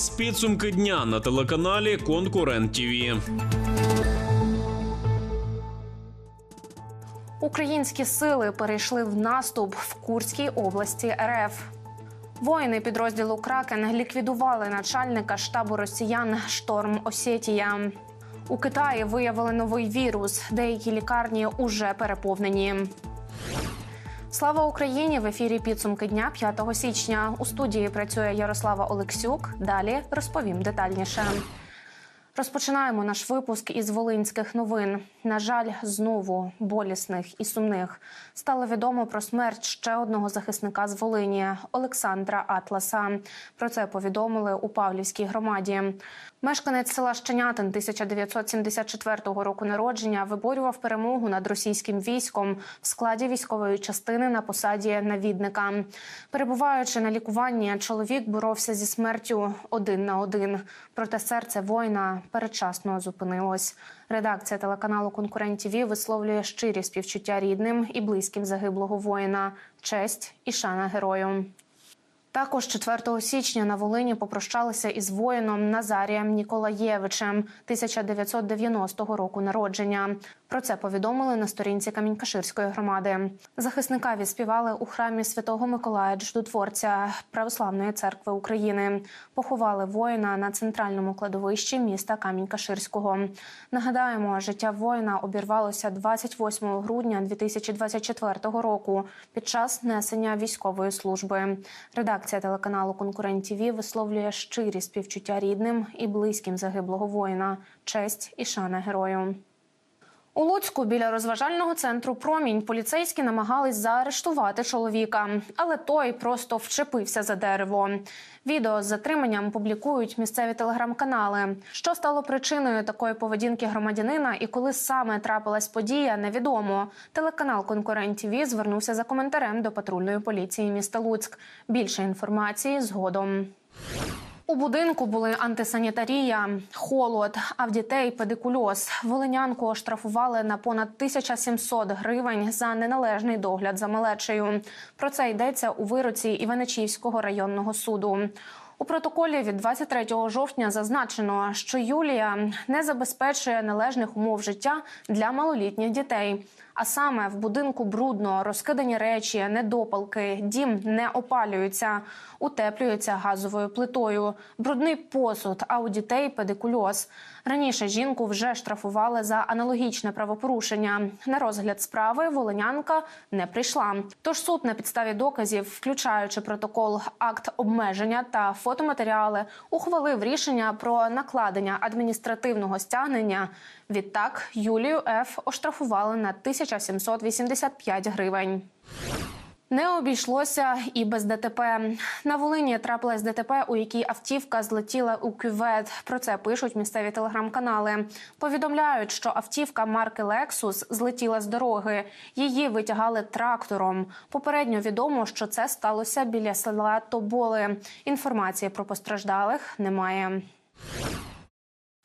Дивитесь підсумки дня на телеканалі Конкурент ТІВІ. Українські сили перейшли в наступ в Курській області РФ. Воїни підрозділу Кракен ліквідували начальника штабу росіян Шторм Осетія. У Китаї виявили новий вірус. Деякі лікарні уже переповнені. Слава Україні! В ефірі підсумки дня 5 січня. У студії працює Ярослава Олексюк. Далі розповім детальніше. Розпочинаємо наш випуск із волинських новин. На жаль, знову болісних і сумних стало відомо про смерть ще одного захисника з Волині Олександра Атласа. Про це повідомили у Павлівській громаді. Мешканець села Щенятин 1974 року народження виборював перемогу над російським військом в складі військової частини на посаді навідника. Перебуваючи на лікуванні, чоловік боровся зі смертю один на один. Проте серце воїна передчасно зупинилось. Редакція телеканалу Конкурент ТІВІ висловлює щирі співчуття рідним і близьким загиблого воїна, честь і шана герою. Також 4 січня на Волині попрощалися із воїном Назарієм Ніколаєвичем 1990 року народження. Про це повідомили на сторінці Камінькаширської громади. Захисника відспівали у храмі святого Миколая Чудотворця Православної церкви України. Поховали воїна на центральному кладовищі міста Камінь-Каширського. Нагадаємо, життя воїна обірвалося 28 грудня 2024 року під час несення військової служби. Редакція телеканалу Конкурент ТІВІ висловлює щирі співчуття рідним і близьким загиблого воїна, честь і шана герою. У Луцьку біля розважального центру Промінь поліцейські намагались заарештувати чоловіка, але той просто вчепився за дерево. Відео з затриманням публікують місцеві телеграм-канали. Що стало причиною такої поведінки громадянина і коли саме трапилась подія, невідомо. Телеканал Конкурент ТІВІ звернувся за коментарем до патрульної поліції міста Луцьк. Більше інформації згодом. У будинку були антисанітарія, холод, а в дітей педикульоз. Волинянку оштрафували на понад 1700 гривень за неналежний догляд за малечею. Про це йдеться у вироці Іваничівського районного суду. У протоколі від 23 жовтня зазначено, що Юлія не забезпечує належних умов життя для малолітніх дітей. А саме в будинку брудно, розкидані речі, недопалки, дім не опалюється, утеплюється газовою плитою, брудний посуд, а у дітей педикульоз. Раніше жінку вже штрафували за аналогічне правопорушення. На розгляд справи волинянка не прийшла. Тож суд на підставі доказів, включаючи протокол, акт обмеження та фотоматеріали, ухвалив рішення про накладення адміністративного стягнення. Відтак Юлію Ф оштрафували на 1785 гривень. Не обійшлося і без ДТП. На Волині трапилась ДТП, у якій автівка злетіла у кювет. Про це пишуть місцеві телеграм-канали. Повідомляють, що автівка марки Lexus злетіла з дороги. Її витягали трактором. Попередньо відомо, що це сталося біля села Тоболи. Інформації про постраждалих немає.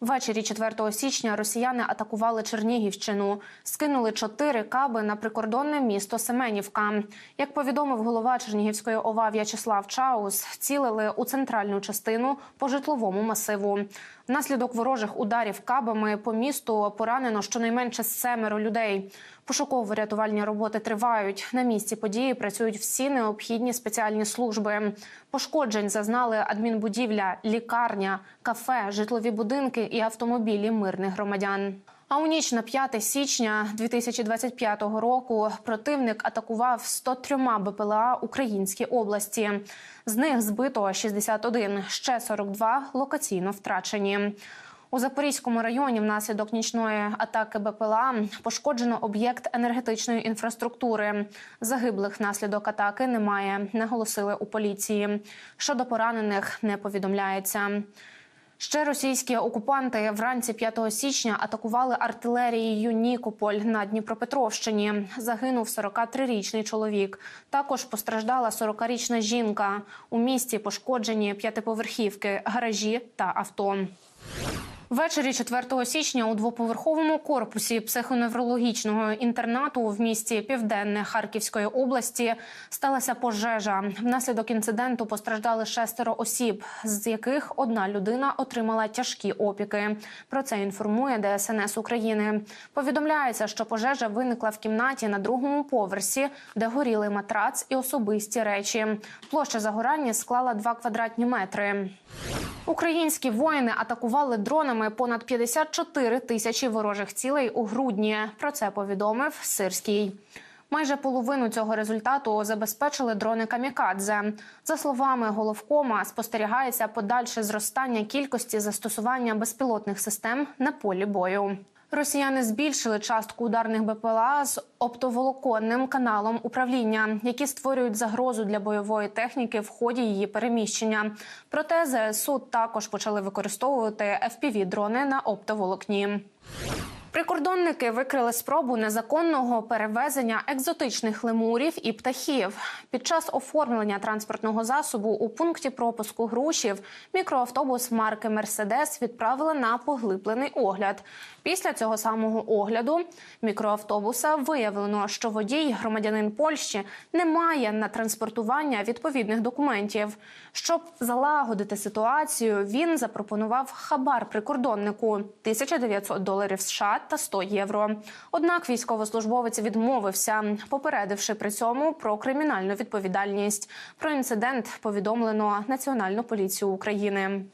Ввечері 4 січня росіяни атакували Чернігівщину, скинули чотири каби на прикордонне місто Семенівка. Як повідомив голова Чернігівської ОВА В'ячеслав Чаус, цілили у центральну частину по житловому масиву. Внаслідок ворожих ударів кабами по місту поранено щонайменше семеро людей. Пошуково-рятувальні роботи тривають. На місці події працюють всі необхідні спеціальні служби. Пошкоджень зазнали адмінбудівля, лікарня, кафе, житлові будинки і автомобілі мирних громадян. А у ніч на 5 січня 2025 року противник атакував 103 БПЛА Українській області. З них збито 61, ще 42 локаційно втрачені. У Запорізькому районі внаслідок нічної атаки БПЛА пошкоджено об'єкт енергетичної інфраструктури. Загиблих внаслідок атаки немає, наголосили у поліції. Щодо поранених не повідомляється. Ще російські окупанти вранці 5 січня атакували артилерією Нікополь на Дніпропетровщині. Загинув 43-річний чоловік. Також постраждала 40-річна жінка. У місті пошкоджені п'ятиповерхівки, гаражі та авто. Ввечері 4 січня у двоповерховому корпусі психоневрологічного інтернату в місті Південне Харківської області сталася пожежа. Внаслідок інциденту постраждали шестеро осіб, з яких одна людина отримала тяжкі опіки. Про це інформує ДСНС України. Повідомляється, що пожежа виникла в кімнаті на другому поверсі, де горіли матрац і особисті речі. Площа загорання склала 2 квадратні метри. Українські воїни атакували дронами понад 54 тисячі ворожих цілей у грудні. Про це повідомив Сирський. Майже половину цього результату забезпечили дрони камікадзе. За словами головкома, спостерігається подальше зростання кількості застосування безпілотних систем на полі бою. Росіяни збільшили частку ударних БПЛА з оптоволоконним каналом управління, які створюють загрозу для бойової техніки в ході її переміщення. Проте ЗСУ також почали використовувати fpv дрони на оптоволокні. Прикордонники викрили спробу незаконного перевезення екзотичних лемурів і птахів. Під час оформлення транспортного засобу у пункті пропуску Грушів мікроавтобус марки Мерседес відправили на поглиблений огляд. Після цього самого огляду мікроавтобуса виявлено, що водій, громадянин Польщі, не має на транспортування відповідних документів. Щоб залагодити ситуацію, він запропонував хабар прикордоннику 1900 доларів США та 100 євро. Однак військовослужбовець відмовився, попередивши при цьому про кримінальну відповідальність. Про інцидент повідомлено Національну поліцію України.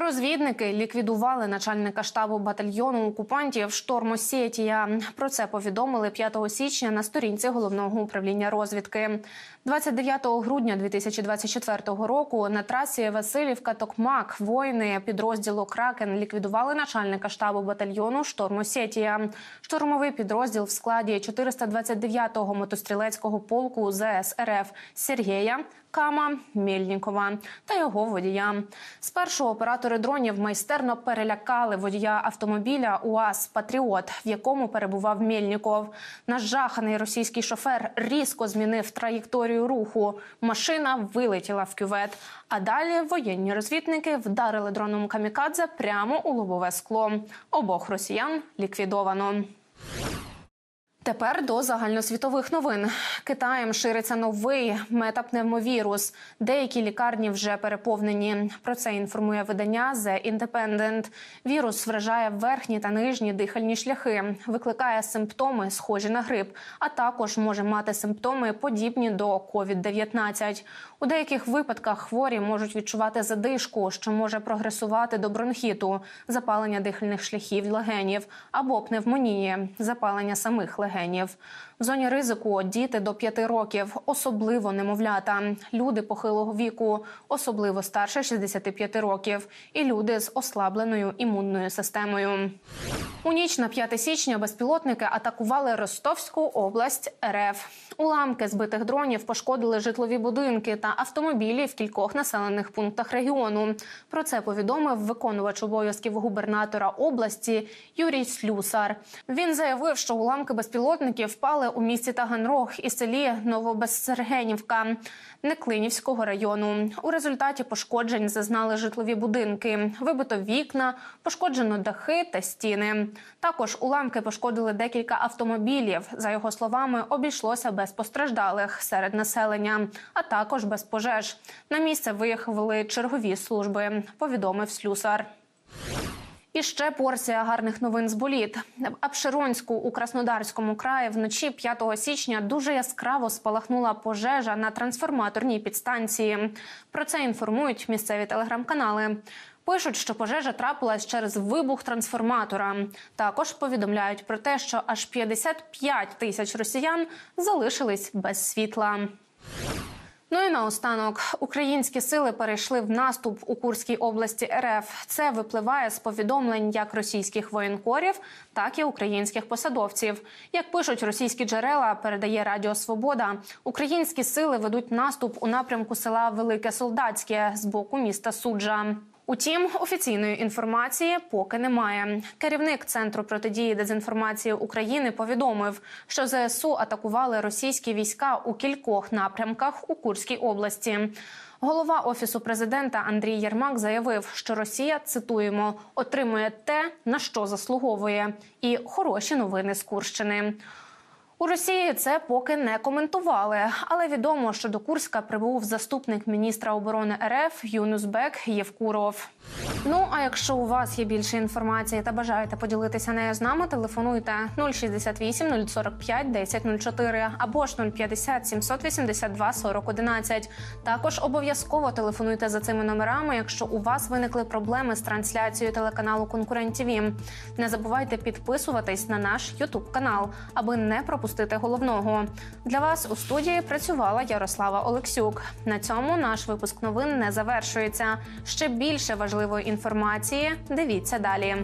Розвідники ліквідували начальника штабу батальйону окупантів Шторм Осетія. Про це повідомили 5 січня на сторінці головного управління розвідки. 29 грудня 2024 року на трасі Васильівка Токмак воїни підрозділу Кракен ліквідували начальника штабу батальйону Шторм Осетія. Штурмовий підрозділ в складі 429-го мотострілецького полку ЗС РФ Сергія. Кама Мельнікова та його водія. Спершу оператори дронів майстерно перелякали водія автомобіля УАЗ Патріот, в якому перебував Мельніков. Нажаханий російський шофер різко змінив траєкторію руху. Машина вилетіла в кювет. А далі воєнні розвідники вдарили дроном камікадзе прямо у лобове скло. Обох росіян ліквідовано. Тепер до загальносвітових новин. Китаєм шириться новий метапневмовірус. Деякі лікарні вже переповнені. Про це інформує видання The Independent. Вірус вражає верхні та нижні дихальні шляхи, викликає симптоми, схожі на грип, а також може мати симптоми подібні до COVID-19. У деяких випадках хворі можуть відчувати задишку, що може прогресувати до бронхіту, запалення дихальних шляхів легенів або пневмонії, запалення самих легенів манекенів. В зоні ризику діти до 5 років, особливо немовлята, люди похилого віку, особливо старше 65 років, і люди з ослабленою імунною системою. У ніч на 5 січня безпілотники атакували Ростовську область РФ. Уламки збитих дронів пошкодили житлові будинки та автомобілі в кількох населених пунктах регіону. Про це повідомив виконувач обов'язків губернатора області Юрій Слюсар. Він заявив, що уламки безпілотників впали у місті Таганрог і селі Новобезсергенівка Неклинівського району. У результаті пошкоджень зазнали житлові будинки, вибито вікна, пошкоджено дахи та стіни. Також уламки пошкодили декілька автомобілів. За його словами, обійшлося без постраждалих серед населення, а також без пожеж. На місце виїхали чергові служби. Повідомив слюсар. І ще порція гарних новин з боліт. В Апшеронську у Краснодарському краї вночі 5 січня дуже яскраво спалахнула пожежа на трансформаторній підстанції. Про це інформують місцеві телеграм-канали. Пишуть, що пожежа трапилась через вибух трансформатора. Також повідомляють про те, що аж 55 тисяч росіян залишились без світла. Ну і наостанок українські сили перейшли в наступ у Курській області РФ. Це випливає з повідомлень як російських воєнкорів, так і українських посадовців. Як пишуть російські джерела, передає Радіо Свобода. Українські сили ведуть наступ у напрямку села Велике Солдатське з боку міста Суджа. Утім, офіційної інформації поки немає. Керівник центру протидії дезінформації України повідомив, що ЗСУ атакували російські війська у кількох напрямках у Курській області. Голова офісу президента Андрій Єрмак заявив, що Росія цитуємо отримує те, на що заслуговує, і хороші новини з Курщини. У Росії це поки не коментували, але відомо, що до Курська прибув заступник міністра оборони РФ Юнусбек Євкуров. Ну а якщо у вас є більше інформації та бажаєте поділитися нею з нами, телефонуйте 068 045 1004 або ж 050 782 40 11. Також обов'язково телефонуйте за цими номерами, якщо у вас виникли проблеми з трансляцією телеканалу Конкурент ТВ. Не забувайте підписуватись на наш Ютуб канал, аби не пропустити головного. Для вас у студії працювала Ярослава Олексюк. На цьому наш випуск новин не завершується. Ще більше важливої інформації. Дивіться далі.